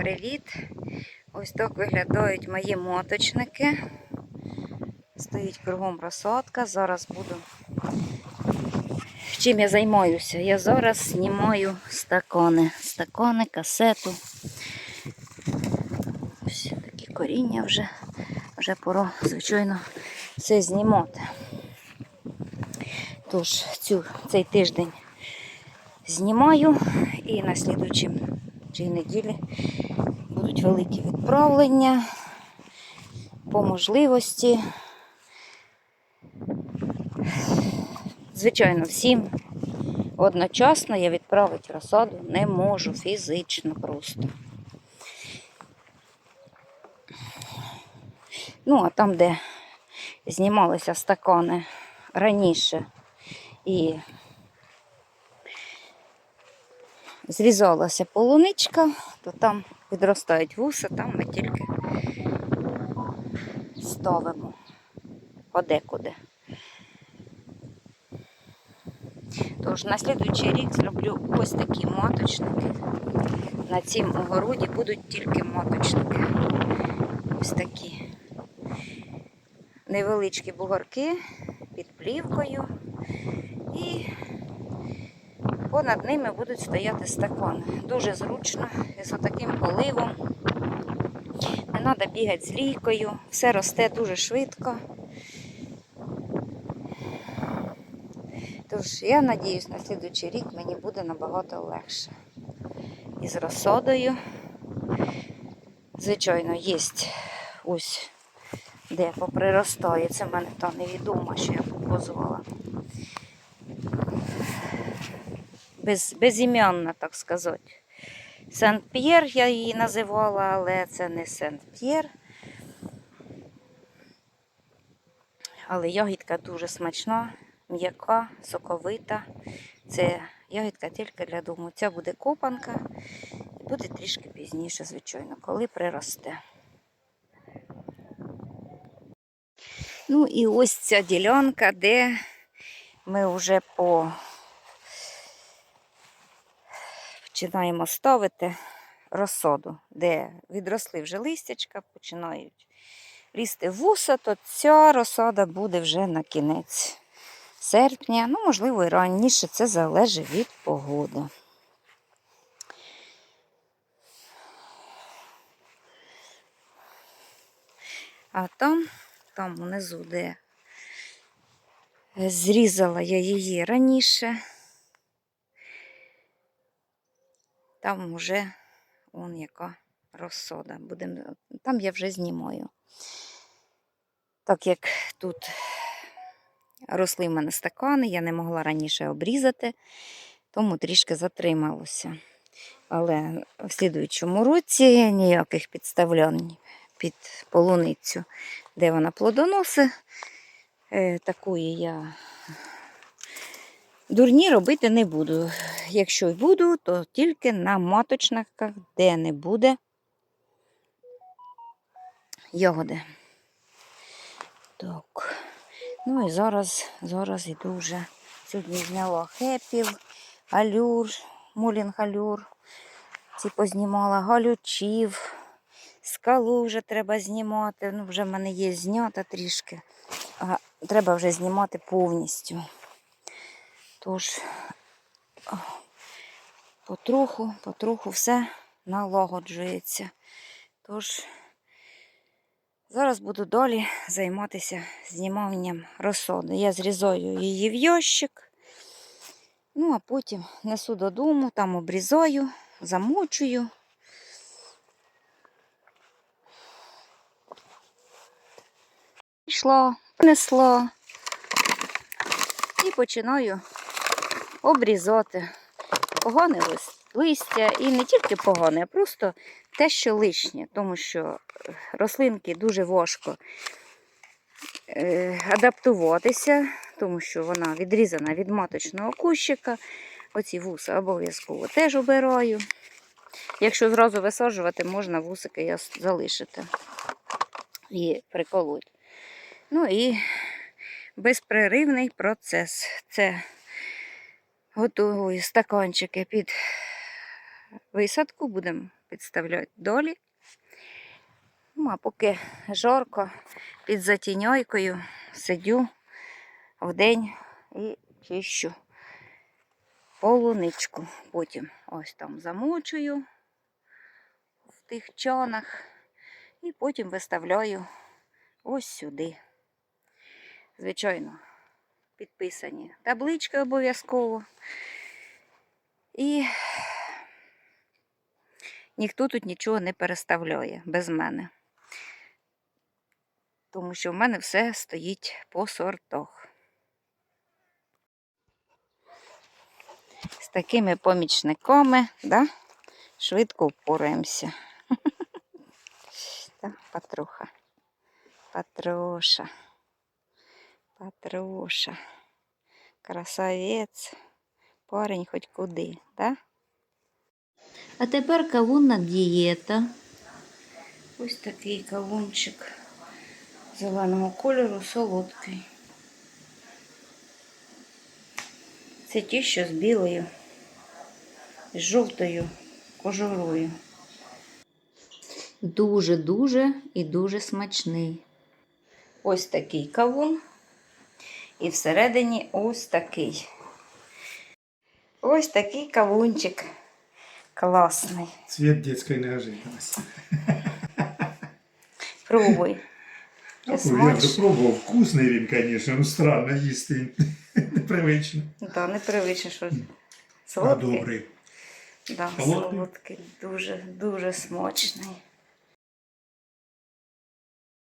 привіт! Ось так виглядають мої моточники. Стоїть кругом розсадка. Зараз буду. Чим я займаюся? Я зараз знімаю стакони. Стакони, касету. Ось такі коріння вже. Вже пора, звичайно, все знімати. Тож, цю, цей тиждень знімаю і на слідуючій чи неділі будуть великі відправлення по можливості. Звичайно, всім одночасно я відправити розсаду не можу фізично просто. Ну, а там, де знімалися стакани раніше і зрізалася полуничка, то там відростають вуса, там ми тільки ставимо подекуди. Тож на слідуючий рік зроблю ось такі моточники. На цім огороді будуть тільки моточники. Ось такі невеличкі бугорки під плівкою. І понад ними будуть стояти стакани. Дуже зручно з таким поливом. Не треба бігати з лійкою, все росте дуже швидко. Тож я надіюсь, на слідуючий рік мені буде набагато легше. І з розсадою. Звичайно, є ось де поприростає. Це в мене та невідома, що я позвала. Без, безім'янна, так сказати. Сент-П'єр я її називала, але це не Сент-П'єр. Але ягідка дуже смачна, м'яка, соковита. Це ягідка тільки для дому. Ця буде копанка і буде трішки пізніше, звичайно, коли приросте. Ну і ось ця ділянка, де ми вже по починаємо ставити розсоду, де відросли вже листячка, починають лізти вуса, то ця розсада буде вже на кінець серпня, ну, можливо, і раніше це залежить від погоди. А там, там внизу, де зрізала я її раніше, там вже он яка розсода. Будем... Там я вже знімаю. Так як тут росли в мене стакани, я не могла раніше обрізати, тому трішки затрималося. Але в слідуючому році ніяких підставлянь під полуницю, де вона плодоносить, е, такої я дурні робити не буду. Якщо й буду, то тільки на маточниках, де не буде ягоди. Так. Ну і зараз, зараз іду вже. Сьогодні зняла хепів, алюр, мулінг алюр. Ці познімала галючів. Скалу вже треба знімати. Ну, вже в мене є знята трішки. А треба вже знімати повністю. Тож, потроху, потроху все налагоджується. Тож, зараз буду далі займатися зніманням розсади. Я зрізаю її в ящик, ну а потім несу додому, там обрізаю, замочую. Пішла, принесла і починаю обрізати погане листя. І не тільки погане, а просто те, що лишнє, тому що е, рослинки дуже важко е, адаптуватися, тому що вона відрізана від маточного кущика. Оці вуса обов'язково теж обираю. Якщо зразу висаджувати, можна вусики залишити і приколоть. Ну і безпреривний процес. Це готую стаканчики під висадку, будемо підставляти долі. Ну, а поки жарко, під затіньойкою сидю вдень і чищу полуничку. Потім ось там замочую в тих чанах і потім виставляю ось сюди. Звичайно, підписані таблички обов'язково. І ніхто тут нічого не переставляє без мене. Тому що в мене все стоїть по сортах. З такими помічниками, да, швидко впораємося. Патруха. Патруша. Патруша. Красавець. Парень хоч куди, да? А тепер кавунна дієта. Ось такий кавунчик зеленого кольору, солодкий. Це ті, що з білою, з жовтою кожурою. Дуже-дуже і дуже смачний. Ось такий кавун. І всередині ось такий. Ось такий кавунчик. Класний. Цвет детской неожиданности. Пробуй. Ну, Я пробував. Вкусний він, звісно, ну странно їсти. Непривично. Да, непривично, що А солодкий. добрий. Да, Солодкий? солодкий. Дуже, дуже смачний.